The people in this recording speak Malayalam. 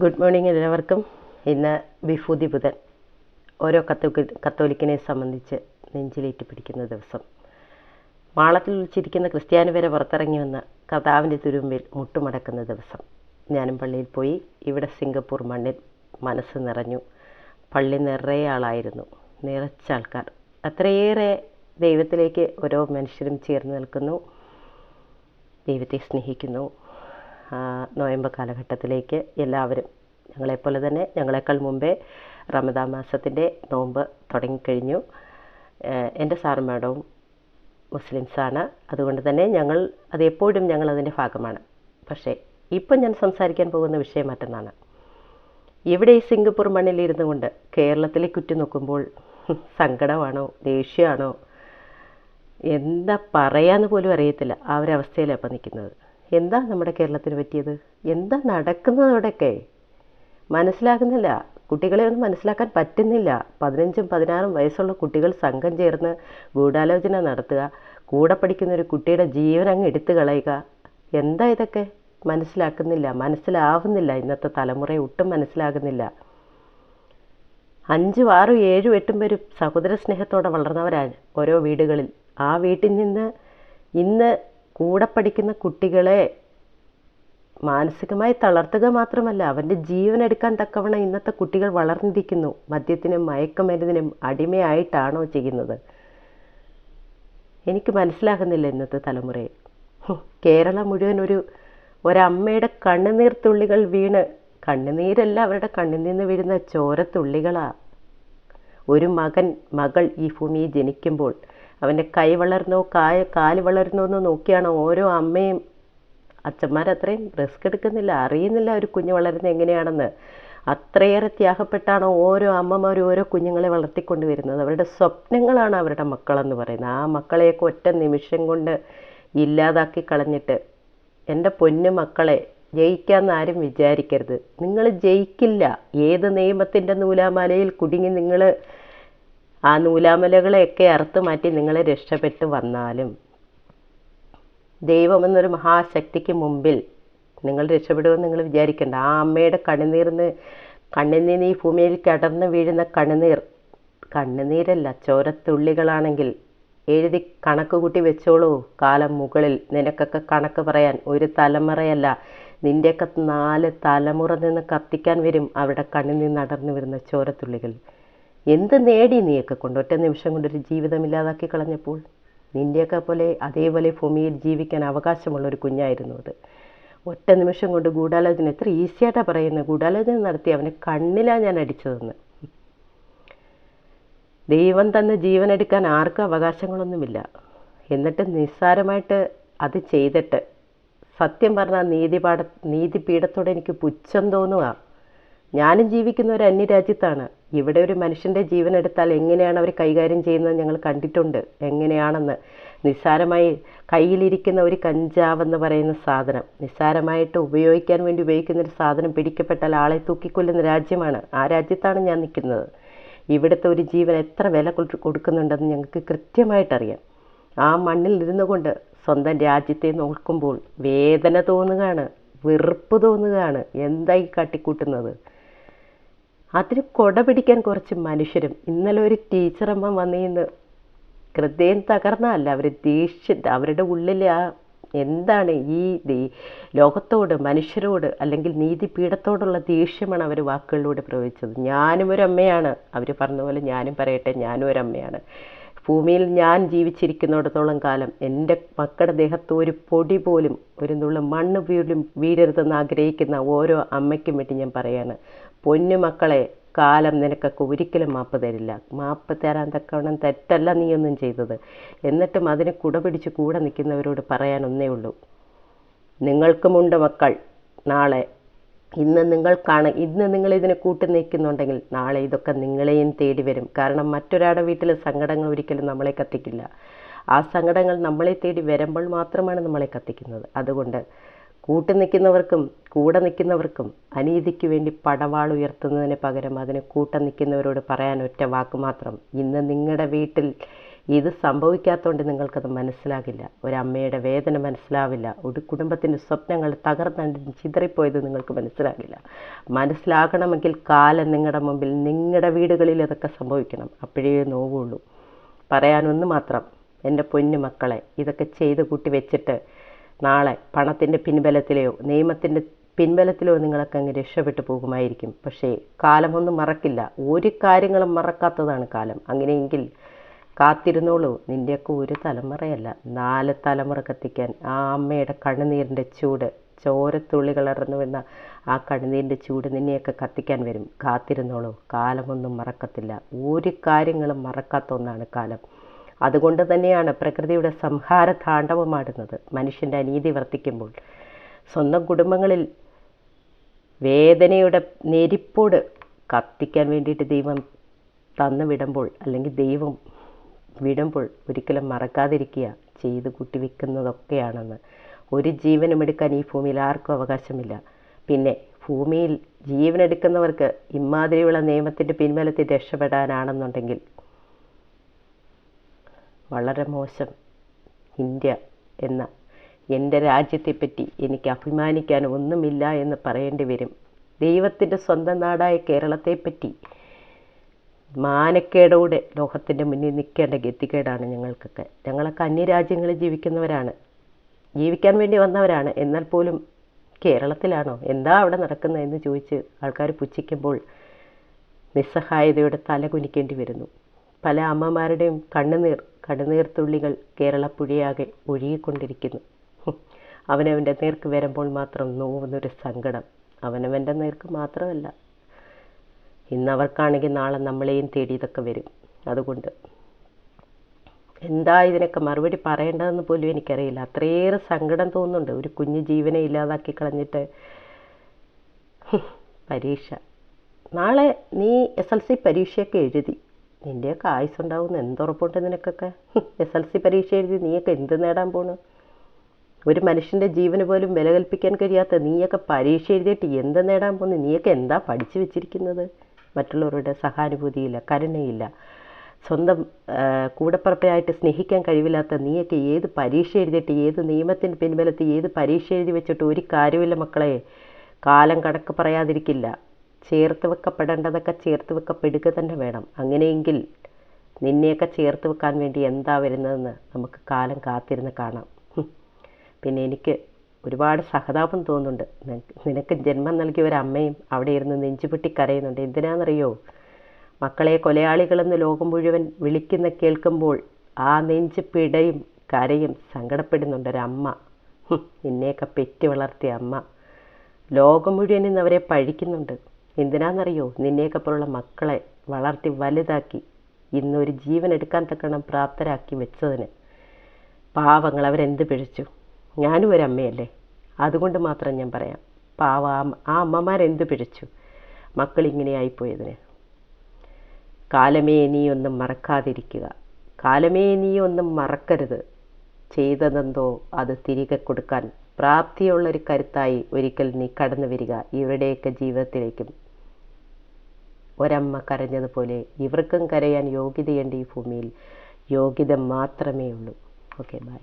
ഗുഡ് മോർണിംഗ് എല്ലാവർക്കും. ഇന്ന് വിഭൂതി ബുധൻ. ഓരോ കത്തോലിക്ക കത്തോലിക്കനെ സംബന്ധിച്ച് നെഞ്ചിലേറ്റ് പിടിക്കുന്ന ദിവസം. മാളത്തിൽ ഒളിച്ചിരിക്കുന്ന ക്രിസ്ത്യാനി വരെ പുറത്തിറങ്ങി വന്ന് കർത്താവിന്റെ തുരുമ്പിൽ മുട്ടുമടക്കുന്ന ദിവസം. ഞാനും പള്ളിയിൽ പോയി. ഇവിടെ സിംഗപ്പൂർ മണ്ണിൽ മനസ്സ് നിറഞ്ഞു. പള്ളി നിറയെ ആളായിരുന്നു. നിറച്ച ആൾക്കാർ. അത്രയേറെ ദൈവത്തിലേക്ക് ഓരോ മനുഷ്യരും ചേർന്ന് നിൽക്കുന്നു. ദൈവത്തെ സ്നേഹിക്കുന്നു. നോയമ്പ് കാലഘട്ടത്തിലേക്ക് എല്ലാവരും ഞങ്ങളെപ്പോലെ തന്നെ ഞങ്ങളെക്കാൾ മുമ്പേ റമദാ മാസത്തിന്റെ നോമ്പ് തുടങ്ങിക്കഴിഞ്ഞു. എന്റെ സാറും മാഡവും മുസ്ലിംസാണ് അതുകൊണ്ട് തന്നെ ഞങ്ങൾ അത് എപ്പോഴും ഞങ്ങൾ അതിന്റെ ഭാഗമാണ്. പക്ഷേ ഇപ്പം ഞാൻ സംസാരിക്കാൻ പോകുന്ന വിഷയം മറ്റൊന്നാണ്. ഇവിടെ ഈ സിംഗപ്പൂർ മണ്ണിലിരുന്നു കൊണ്ട് കേരളത്തിലേക്ക് ഉറ്റു നോക്കുമ്പോൾ സങ്കടമാണോ ദേഷ്യമാണോ എന്താ പറയാന്ന് പോലും അറിയത്തില്ല ആ ഒരു അവസ്ഥയിലാണ് ഇപ്പം നിൽക്കുന്നത്. എന്താ നമ്മുടെ കേരളത്തിന് പറ്റിയത്? എന്താ നടക്കുന്നത് അവിടെയൊക്കെ മനസ്സിലാകുന്നില്ല. കുട്ടികളെ ഒന്നും മനസ്സിലാക്കാൻ പറ്റുന്നില്ല. പതിനഞ്ചും പതിനാറും വയസ്സുള്ള കുട്ടികൾ സംഘം ചേർന്ന് ഗൂഢാലോചന നടത്തുക കൂടെ പഠിക്കുന്ന ഒരു കുട്ടിയുടെ ജീവൻ അങ്ങ് എടുത്തു കളയുക. എന്താ ഇതൊക്കെ? മനസ്സിലാക്കുന്നില്ല. മനസ്സിലാവുന്നില്ല. ഇന്നത്തെ തലമുറയെ ഒട്ടും മനസ്സിലാകുന്നില്ല. അഞ്ചും ആറും ഏഴും എട്ടും പേരും സഹോദര സ്നേഹത്തോടെ വളർന്നവരാണ് ഓരോ വീടുകളിൽ. ആ വീട്ടിൽ നിന്ന് ഇന്ന് കൂടെ പഠിക്കുന്ന കുട്ടികളെ മാനസികമായി തളർത്തുക മാത്രമല്ല അവന്റെ ജീവൻ എടുക്കാൻ തക്കവണ്ണം ഇന്നത്തെ കുട്ടികൾ വളർന്നിരിക്കുന്നു. മദ്യത്തിനും മയക്കുമരുന്നിനും അടിമയായിട്ടാണോ ചെയ്യുന്നത്? എനിക്ക് മനസ്സിലാകുന്നില്ല ഇന്നത്തെ തലമുറയെ. കേരളം മുഴുവൻ ഒരു ഒരമ്മയുടെ കണ്ണുനീർ തുള്ളികൾ വീണ് കണ്ണുനീരല്ല അവരുടെ കണ്ണിൽ നിന്ന് വീഴുന്ന ചോരത്തുള്ളികളാ ഒരു മകൻ മകൾ ഈ ഭൂമിയിൽ ജനിക്കുമ്പോൾ അവന്റെ കൈ വളർന്നോ കായ കാൽ വളർന്നോ എന്ന് നോക്കിയാണ് ഓരോ അമ്മയും. അച്ഛന്മാരത്രയും റിസ്ക് എടുക്കുന്നില്ല അറിയുന്നില്ല ഒരു കുഞ്ഞ് വളരുന്നത് എങ്ങനെയാണെന്ന്. അത്രയേറെ ത്യാഗപ്പെട്ടാണ് ഓരോ അമ്മമാരും ഓരോ കുഞ്ഞുങ്ങളെ വളർത്തിക്കൊണ്ട് വരുന്നത്. അവരുടെ സ്വപ്നങ്ങളാണ് അവരുടെ മക്കളെന്ന് പറയുന്നത്. ആ മക്കളെയൊക്കെ ഒറ്റ നിമിഷം കൊണ്ട് ഇല്ലാതാക്കി കളഞ്ഞിട്ട് എന്റെ പൊന്നു മക്കളെ ജയിക്കാമെന്ന് ആരും വിചാരിക്കരുത്. നിങ്ങൾ ജയിക്കില്ല. ഏത് നിയമത്തിന്റെ നൂലാമാലയിൽ കുടുങ്ങി നിങ്ങൾ ആ നൂലാമലകളെയൊക്കെ അറുത്ത് മാറ്റി നിങ്ങളെ രക്ഷപ്പെട്ട് വന്നാലും ദൈവം എന്നൊരു മഹാശക്തിക്ക് മുമ്പിൽ നിങ്ങൾ രക്ഷപ്പെടുമെന്ന് നിങ്ങൾ വിചാരിക്കേണ്ട. ആ അമ്മയുടെ കണ്ണുനീർന്ന് കണ്ണുനീർ ഈ ഭൂമിയിൽ കിടന്ന് വീഴുന്ന കണ്ണുനീർ കണ്ണുനീരല്ല ചോരത്തുള്ളികളാണെങ്കിൽ എഴുതി കണക്ക് കൂട്ടി വെച്ചോളൂ. കാലം മുകളിൽ നിനക്കൊക്കെ കണക്ക് പറയാൻ ഒരു തലമുറയല്ല. നിന്റെയൊക്കെ നാല് തലമുറ നിന്ന് കത്തിക്കാൻ വരും അവരുടെ കണ്ണിൽ നിന്ന് അടർന്നു വരുന്ന ചോരത്തുള്ളികൾ. എന്ത് നേടി നീയൊക്കെ കൊണ്ട് ഒറ്റ നിമിഷം കൊണ്ടൊരു ജീവിതം ഇല്ലാതാക്കി കളഞ്ഞപ്പോൾ? നിന്റെയൊക്കെ പോലെ അതേപോലെ ഭൂമിയിൽ ജീവിക്കാൻ അവകാശമുള്ള ഒരു കുഞ്ഞായിരുന്നു അത്. ഒറ്റ നിമിഷം കൊണ്ട് ഗൂഢാലോചന എത്ര ഈസിയായിട്ടാണ് പറയുന്നത് ഗൂഢാലോചന നടത്തി അവനെ കണ്ണിലാണ് ഞാൻ അടിച്ചതെന്ന്. ദൈവം തന്നെ ജീവനെടുക്കാൻ ആർക്കും അവകാശങ്ങളൊന്നുമില്ല. എന്നിട്ട് നിസ്സാരമായിട്ട് അത് ചെയ്തിട്ട് സത്യം പറഞ്ഞാൽ നീതിപാഠ നീതിപീഠത്തോടെ എനിക്ക് പുച്ഛം തോന്നുക. ഞാനും ജീവിക്കുന്ന ഒരു അന്യരാജ്യത്താണ്. ഇവിടെ ഒരു മനുഷ്യന്റെ ജീവൻ എടുത്താൽ എങ്ങനെയാണ് അവർ കൈകാര്യം ചെയ്യുന്നത് ഞങ്ങൾ കണ്ടിട്ടുണ്ട്. എങ്ങനെയാണെന്ന്. നിസ്സാരമായി കയ്യിലിരിക്കുന്ന ഒരു കഞ്ചാവെന്ന് പറയുന്ന സാധനം. നിസ്സാരമായിട്ട് ഉപയോഗിക്കാൻ വേണ്ടി ഉപയോഗിക്കുന്ന ഒരു സാധനം പിടിക്കപ്പെട്ടാൽ ആളെ തൂക്കിക്കൊല്ലുന്ന രാജ്യമാണ്. ആ രാജ്യത്താണ് ഞാൻ നിൽക്കുന്നത്. ഇവിടുത്തെ ഒരു ജീവൻ എത്ര വില കൊടു- കൊടുക്കുന്നുണ്ടെന്ന് ഞങ്ങൾക്ക് കൃത്യമായിട്ടറിയാം. ആ മണ്ണിൽ ഇരുന്നു കൊണ്ട് സ്വന്തം രാജ്യത്തെ നോക്കുമ്പോൾ വേദന തോന്നുകയാണ് വെറുപ്പ് തോന്നുകയാണ്. എന്തായി കാട്ടിക്കൂട്ടുന്നത്? അതിന് കൊട പിടിക്കാൻ കുറച്ച് മനുഷ്യരും. ഇന്നലെ ഒരു ടീച്ചറമ്മ വന്നിന്ന് ഹൃദയം തകർന്നല്ല അവർ ദേഷ്യത്തെ അവരുടെ ഉള്ളിലെ ആ എന്താണ് ഈ ലോകത്തോട് മനുഷ്യരോട് അല്ലെങ്കിൽ നീതിപീഠത്തോടുള്ള ദേഷ്യമാണ് അവർ വാക്കുകളിലൂടെ പ്രയോഗിച്ചത്. ഞാനും ഒരു അമ്മയാണ്. അവർ പറഞ്ഞ പോലെ ഞാനും പറയട്ടെ ഞാനും ഒരു അമ്മയാണ്. ഭൂമിയിൽ ഞാൻ ജീവിച്ചിരിക്കുന്നിടത്തോളം കാലം എന്റെ മക്കളുടെ ദേഹത്ത് ഒരു പൊടി പോലും ഒരു നുള്ള മണ്ണ് വീഴും വീഴരുതെന്ന് ആഗ്രഹിക്കുന്ന ഓരോ അമ്മയ്ക്കും വേണ്ടി ഞാൻ പറയാണ്. പൊന്നു മക്കളെ കാലം നിനക്കൊക്കെ ഒരിക്കലും മാപ്പ് തരില്ല. മാപ്പ് തരാൻ തക്കവണ്ണം തെറ്റല്ല നീയൊന്നും ചെയ്തത്. എന്നിട്ടും അതിനെ കുട പിടിച്ച് കൂടെ നിൽക്കുന്നവരോട് പറയാൻ ഒന്നേ ഉള്ളൂ. നിങ്ങൾക്കുമുണ്ട് മക്കൾ. നാളെ ഇന്ന് നിങ്ങൾക്കാണ് ഇന്ന് നിങ്ങൾ ഇതിനെ കൂട്ടി നിൽക്കുന്നുണ്ടെങ്കിൽ നാളെ ഇതൊക്കെ നിങ്ങളെയും തേടി വരും. കാരണം മറ്റൊരാളുടെ വീട്ടിലെ സങ്കടങ്ങൾ ഒരിക്കലും നമ്മളെ കത്തിക്കില്ല. ആ സങ്കടങ്ങൾ നമ്മളെ തേടി വരുമ്പോൾ മാത്രമാണ് നമ്മളെ കത്തിക്കുന്നത്. അതുകൊണ്ട് കൂട്ടി നിൽക്കുന്നവർക്കും കൂടെ നിൽക്കുന്നവർക്കും അനീതിക്ക് വേണ്ടി പടവാൾ ഉയർത്തുന്നതിന് പകരം അതിന് കൂട്ടം നിൽക്കുന്നവരോട് പറയാൻ ഒറ്റ വാക്ക് മാത്രം. ഇന്ന് നിങ്ങളുടെ വീട്ടിൽ ഇത് സംഭവിക്കാത്തതുകൊണ്ട് നിങ്ങൾക്കത് മനസ്സിലാകില്ല. ഒരമ്മയുടെ വേദന മനസ്സിലാവില്ല. ഒരു കുടുംബത്തിന്റെ സ്വപ്നങ്ങൾ തകർന്നു ചിതറിപ്പോയത് നിങ്ങൾക്ക് മനസ്സിലാകില്ല. മനസ്സിലാകണമെങ്കിൽ കാലം നിങ്ങളുടെ മുമ്പിൽ നിങ്ങളുടെ വീടുകളിൽ ഇതൊക്കെ സംഭവിക്കണം. അപ്പോഴേ നോവുള്ളൂ. പറയാനൊന്ന് മാത്രം. എന്റെ പൊന്നു മക്കളെ ഇതൊക്കെ ചെയ്ത് കൂട്ടി വെച്ചിട്ട് നാളെ പണത്തിന്റെ പിൻബലത്തിലെയോ നിയമത്തിന്റെ പിൻബലത്തിലോ നിങ്ങളൊക്കെ അങ്ങ് രക്ഷപ്പെട്ടു പോകുമായിരിക്കും. പക്ഷേ കാലമൊന്നും മറക്കില്ല. ഒരു കാര്യങ്ങളും മറക്കാത്തതാണ് കാലം. അങ്ങനെയെങ്കിൽ കാത്തിരുന്നോളൂ. നിന്റെയൊക്കെ ഒരു തലമുറയല്ല. നാല് തലമുറ കത്തിക്കാൻ ആ അമ്മയുടെ കണ്ണുനീരിന്റെ ചൂട് ചോരത്തുള്ളികൾ വന്ന ആ കണ്ണുനീരിന്റെ ചൂട് നിന്നെയൊക്കെ കത്തിക്കാൻ വരും. കാത്തിരുന്നോളൂ. കാലമൊന്നും മറക്കത്തില്ല. ഒരു കാര്യങ്ങളും മറക്കാത്ത ഒന്നാണ് കാലം. അതുകൊണ്ട് തന്നെയാണ് പ്രകൃതിയുടെ സംഹാര താണ്ഡവമാടുന്നത് മനുഷ്യന്റെ അനീതി വർത്തിക്കുമ്പോൾ സ്വന്തം കുടുംബങ്ങളിൽ വേദനയുടെ നെരിപ്പോട് കത്തിക്കാൻ വേണ്ടിയിട്ട് ദൈവം തന്നു വിടുമ്പോൾ അല്ലെങ്കിൽ ദൈവം വിടുമ്പോൾ ഒരിക്കലും മറക്കാതിരിക്കുക ചെയ്ത് കൂട്ടിവെക്കുന്നതൊക്കെയാണെന്ന്. ഒരു ജീവനുമെടുക്കാൻ ഈ ഭൂമിയിൽ ആർക്കും അവകാശമില്ല. പിന്നെ ഭൂമിയിൽ ജീവനെടുക്കുന്നവർക്ക് ഇമാതിരിയുള്ള നിയമത്തിന്റെ പിൻബലത്തിൽ രക്ഷപ്പെടാനാണെന്നുണ്ടെങ്കിൽ വളരെ മോശം ഇന്ത്യ എന്ന എന്റെ രാജ്യത്തെപ്പറ്റി എനിക്ക് അഭിമാനിക്കാൻ ഒന്നുമില്ല എന്ന് പറയേണ്ടി വരും. ദൈവത്തിന്റെ സ്വന്തം നാടായ കേരളത്തെപ്പറ്റി മാനക്കേടോടെ ലോകത്തിന്റെ മുന്നിൽ നിൽക്കേണ്ട ഗതികേടാണ് ഞങ്ങൾക്കൊക്കെ. ഞങ്ങളൊക്കെ അന്യരാജ്യങ്ങളിൽ ജീവിക്കുന്നവരാണ്. ജീവിക്കാൻ വേണ്ടി വന്നവരാണ്. എന്നാൽ പോലും കേരളത്തിലാണോ? എന്താ അവിടെ നടക്കുന്നതെന്ന് ചോദിച്ച് ആൾക്കാർ പുച്ഛിക്കുമ്പോൾ നിസ്സഹായതയോടെ തല കുനിക്കേണ്ടി വരുന്നു. പല അമ്മമാരുടെയും കണ്ണുനീർ കണ്ണുനീർത്തുള്ളികൾ കേരളപ്പുഴയാകെ ഒഴുകിക്കൊണ്ടിരിക്കുന്നു. അവനവന്റെ നേർക്ക് വരുമ്പോൾ മാത്രം നോവുന്നൊരു സങ്കടം. അവനവന്റെ നേർക്ക് മാത്രമല്ല. ഇന്നവർക്കാണെങ്കിൽ നാളെ നമ്മളെയും തേടി ഇതൊക്കെ വരും. അതുകൊണ്ട് എന്താ ഇതിനൊക്കെ മറുപടി പറയേണ്ടതെന്ന് പോലും എനിക്കറിയില്ല. അത്രയേറെ സങ്കടം തോന്നുന്നുണ്ട്. ഒരു കുഞ്ഞു ജീവനെ ഇല്ലാതാക്കി കളഞ്ഞിട്ട് പരീക്ഷ. നാളെ നീ എസ് എൽ സി പരീക്ഷയൊക്കെ എഴുതി. നിന്റെയൊക്കെ ആയുസ്സുണ്ടാവുമെന്ന് എന്തുറപ്പുണ്ട് നിനക്കൊക്കെ? എസ് എൽ സി പരീക്ഷ എഴുതി നീയൊക്കെ എന്ത് നേടാൻ പോണു? ഒരു മനുഷ്യന്റെ ജീവന് പോലും വില കൽപ്പിക്കാൻ കഴിയാത്ത നീയൊക്കെ പരീക്ഷ എഴുതിയിട്ട് എന്ത് നേടാൻ പോകുന്നു നീയൊക്കെ എന്താ പഠിച്ചു വെച്ചിരിക്കുന്നത്? മറ്റുള്ളവരുടെ സഹാനുഭൂതിയില്ല കരുണയില്ല. സ്വന്തം കൂടപ്പറപ്പിനായിട്ട് സ്നേഹിക്കാൻ കഴിവില്ലാത്ത നീയൊക്കെ ഏത് പരീക്ഷ എഴുതിയിട്ട് ഏത് നിയമത്തിന് പിൻബലത്തിൽ ഏത് പരീക്ഷ എഴുതി വെച്ചിട്ട് ഒരു കാര്യമില്ല മക്കളെ. കാലം കണക്ക് പറയാതിരിക്കില്ല. ചേർത്ത് വെക്കപ്പെടേണ്ടതൊക്കെ ചേർത്ത് വെക്കപ്പെടുക തന്നെ വേണം. അങ്ങനെയെങ്കിൽ നിന്നെയൊക്കെ ചേർത്ത് വെക്കാൻ വേണ്ടി എന്താ വരുന്നതെന്ന് നമുക്ക് കാലം കാത്തിരുന്ന് കാണാം. പിന്നെ എനിക്ക് ഒരുപാട് സഹതാപം തോന്നുന്നുണ്ട്. നിനക്ക് ജന്മം നൽകിയ ഒരു അമ്മയും അവിടെ ഇരുന്ന് നെഞ്ചുപൊട്ടി കരയുന്നുണ്ട്. എന്തിനാണെന്നറിയോ മക്കളെ കൊലയാളികളെന്ന് ലോകം മുഴുവൻ വിളിക്കുന്ന കേൾക്കുമ്പോൾ ആ നെഞ്ച് പിടയും കരയും സങ്കടപ്പെടുന്നുണ്ട് ഒരമ്മ നിന്നെയൊക്കെ പെറ്റി വളർത്തിയ അമ്മ. ലോകം മുഴുവൻ ഇന്ന് അവരെ പഴിക്കുന്നുണ്ട്. എന്തിനാണെന്നറിയോ നിന്നെയൊക്കെ പോലുള്ള മക്കളെ വളർത്തി വലുതാക്കി ഇന്നൊരു ജീവൻ എടുക്കാൻ തക്കണം പ്രാപ്തരാക്കി വെച്ചതിന്. പാവങ്ങൾ അവരെന്ത് പിഴച്ചു? ഞാനും ഒരു അമ്മയല്ലേ? അതുകൊണ്ട് മാത്രം ഞാൻ പറയാം. പാവ ആ അമ്മമാരെന്ത് പിഴച്ചു? മക്കൾ ഇങ്ങനെ ആയിപ്പോയതിന് കാലമേ നീ ഒന്നും മറക്കാതിരിക്കുക. കാലമേ നീ ഒന്നും മറക്കരുത്. ചെയ്തതെന്തോ അത് തിരികെ കൊടുക്കാൻ പ്രാപ്തിയുള്ളൊരു കരുത്തായി ഒരിക്കൽ നീ കടന്നു വരിക ഇവരുടെയൊക്കെ ജീവിതത്തിലേക്കും. ഒരമ്മ കരഞ്ഞതുപോലെ ഇവർക്കും കരയാൻ യോഗ്യതയുണ്ട് ഈ ഭൂമിയിൽ. യോഗ്യത മാത്രമേ ഉള്ളൂ ഓക്കെ ബൈ